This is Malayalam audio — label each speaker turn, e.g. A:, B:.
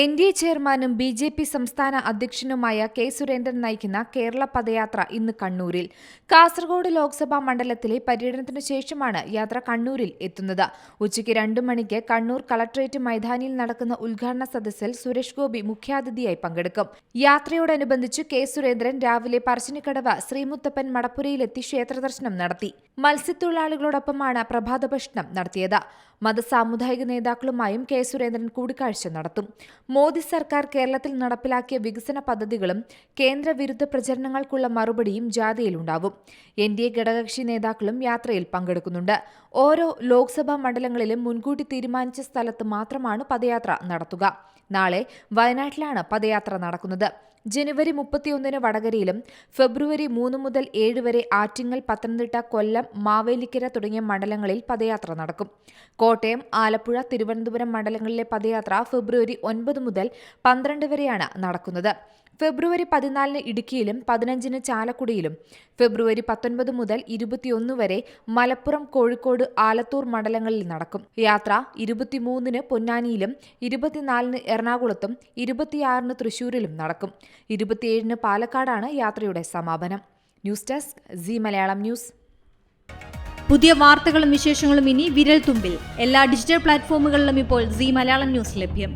A: എൻ ഡി എ ചെയർമാനും ബി ജെ പി സംസ്ഥാന അധ്യക്ഷനുമായ കെ സുരേന്ദ്രൻ നയിക്കുന്ന കേരള പദയാത്ര ഇന്ന് കണ്ണൂരിൽ. കാസർഗോഡ് ലോക്സഭാ മണ്ഡലത്തിലെ പര്യടനത്തിനു ശേഷമാണ് യാത്ര കണ്ണൂരിൽ എത്തുന്നത്. ഉച്ചയ്ക്ക് രണ്ടു മണിക്ക് കണ്ണൂർ കളക്ടറേറ്റ് മൈതാനിയിൽ നടക്കുന്ന ഉദ്ഘാടന സദസ്സിൽ സുരേഷ് ഗോപി മുഖ്യാതിഥിയായി പങ്കെടുക്കും. യാത്രയോടനുബന്ധിച്ച് കെ സുരേന്ദ്രൻ രാവിലെ പറശ്ശിനിക്കടവ് ശ്രീമുത്തപ്പൻ മടപ്പുരയിലെത്തി ക്ഷേത്രദർശനം നടത്തി. മത്സ്യത്തൊഴിലാളികളോടൊപ്പമാണ് പ്രഭാത ഭക്ഷണം നടത്തിയത്. മതസാമുദായിക നേതാക്കളുമായും കെ സുരേന്ദ്രൻ കൂടിക്കാഴ്ച നടത്തും. മോദി സർക്കാർ കേരളത്തിൽ നടപ്പിലാക്കിയ വികസന പദ്ധതികളും കേന്ദ്രവിരുദ്ധ പ്രചരണങ്ങൾക്കുള്ള മറുപടിയും ജാഥയിലുണ്ടാവും. എൻ ഡി എ ഘടകകക്ഷി നേതാക്കളും യാത്രയിൽ പങ്കെടുക്കുന്നുണ്ട്. ഓരോ ലോക്സഭാ മണ്ഡലങ്ങളിലും മുൻകൂട്ടി തീരുമാനിച്ച സ്ഥലത്ത് മാത്രമാണ് പദയാത്ര നടത്തുക. നാളെ വയനാട്ടിലാണ് പദയാത്ര നടക്കുന്നത്. ജനുവരി മുപ്പത്തിയൊന്നിന് വടകരയിലും ഫെബ്രുവരി മൂന്ന് മുതൽ ഏഴ് വരെ ആറ്റിങ്ങൽ പത്തനംതിട്ട കൊല്ലം മാവേലിക്കര തുടങ്ങിയ മണ്ഡലങ്ങളിൽ പദയാത്ര നടക്കും. കോട്ടയം ആലപ്പുഴ തിരുവനന്തപുരം മണ്ഡലങ്ങളിലെ പദയാത്ര ഫെബ്രുവരി ഒൻപത് മുതൽ പന്ത്രണ്ട് വരെയാണ് നടക്കുന്നത്. ഫെബ്രുവരി പതിനാലിന് ഇടുക്കിയിലും പതിനഞ്ചിന് ചാലക്കുടിയിലും ഫെബ്രുവരി പത്തൊൻപത് മുതൽ ഇരുപത്തിയൊന്ന് വരെ മലപ്പുറം കോഴിക്കോട് ആലത്തൂർ മണ്ഡലങ്ങളിൽ നടക്കും. യാത്ര ഇരുപത്തിമൂന്നിന് പൊന്നാനിയിലും ഇരുപത്തിനാലിന് എറണാകുളത്തും ഇരുപത്തിയാറിന് തൃശൂരിലും നടക്കും. ഇരുപത്തിയേഴിന് പാലക്കാടാണ് യാത്രയുടെ സമാപനം. News desk Zee Malayalam news.
B: പുതിയ വാർത്തകളും വിശേഷങ്ങളും ഇനി വിരൽ തുമ്പിൽ എല്ലാ ഡിജിറ്റൽ പ്ലാറ്റ്ഫോമുകളിലും ഇപ്പോൾ സി മലയാളം ന്യൂസ് ലഭ്യം.